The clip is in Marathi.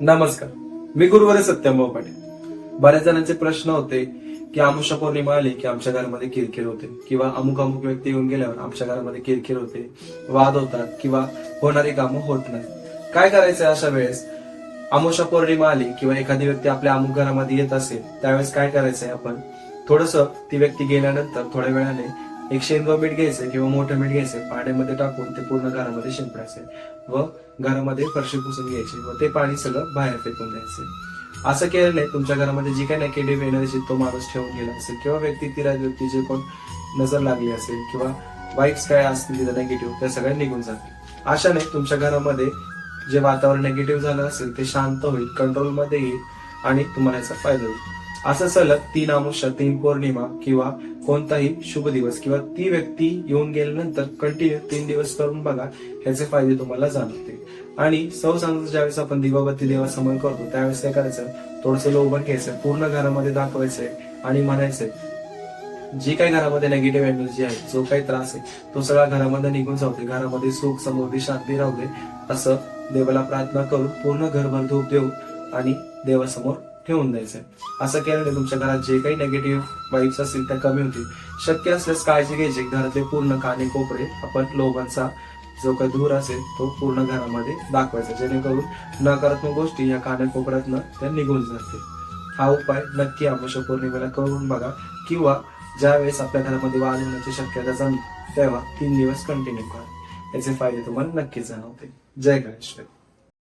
नमस्कार. मी गुरुवारी सत्यमभाऊ पाटील. बऱ्याच जणांचे प्रश्न होते की आमुषा पौर्णिमा आली की आमच्या घरामध्ये किरकिर होते किंवा अमुक अमुक व्यक्ती येऊन गेल्यावर आमच्या घरामध्ये किरकिर होते वाद होतात किंवा होणारी कामं होत नाही. काय करायचं अशा वेळेस? अमुषा पौर्णिमा आली किंवा एखादी व्यक्ती आपल्या अमुक घरामध्ये येत असेल त्यावेळेस काय करायचंय आपण? थोडस ती व्यक्ती गेल्यानंतर थोड्या वेळाने एक शेंदवा मीठ घ्यायचं किंवा मोठं मीठ घ्यायचं पाण्यामध्ये टाकून ते पूर्ण घरामध्ये शिंपडायचं. व घरामध्ये फरशी पुसून घ्यायची व ते पाणी सगळं बाहेर फेकून द्यायचे. असं केल्याने तुमच्या घरामध्ये जी काही नेगेटिव्ह एनर्जी तो माणूस ठेवून गेला असेल किंवा व्यक्ती ती व्यक्ती जे कोण नजर लागली असेल किंवा वाईब्स काय असतील तिथं नेगेटिव्ह त्या सगळ्या निघून जातील. अशाने तुमच्या घरामध्ये जे वातावरण नेगेटिव्ह झालं असेल ते शांत होईल कंट्रोलमध्ये येईल आणि तुम्हाला याचा फायदा होईल. असं सलग तीन अमुष्या तीन पौर्णिमा किंवा कोणताही शुभ दिवस किंवा ती व्यक्ती येऊन गेल्यानंतर कंटिन्यू तीन दिवस करून बघा ह्याचे फायदे तुम्हाला जाणवतील. आणि सौ सांगतो ज्यावेळेस आपण दिवाबत्ती देवासमोर करतो त्यावेळेस काय करायचं? थोडंसं लोबन घ्यायचं पूर्ण घरामध्ये दाखवायचंय आणि म्हणायचंय जी काही घरामध्ये नेगेटिव्ह एनर्जी आहे जो काही त्रास आहे तो सगळा घरामध्ये निघून जाऊ दे घरामध्ये सुख समृद्धी शांती राहू दे असं देवाला प्रार्थना करून पूर्ण घरभर धूप देऊन आणि देवासमोर ठेवून द्यायचंय. असं केल्याने तुमच्या घरात जे काही नेगेटिव्ह वाईब्स असतील त्या कमी होतील. शक्य असल्यास काळजी घ्यायची. घरातले पूर्ण काने कोपरे आपण लोकांचा जो काही धूर असेल तो पूर्ण घरामध्ये दाखवायचा. जेणेकरून नकारात्मक गोष्टी या काने कोपऱ्यातनं त्या निघून जातील. हा उपाय नक्की अमावस्या पौर्णिमेला करून बघा किंवा ज्यावेळेस आपल्या घरामध्ये वाद होण्याची शक्यता जाणली तेव्हा तीन दिवस कंटिन्यू करा. याचे फायदे तुम्हाला नक्कीच जाणवतील. जय गणेश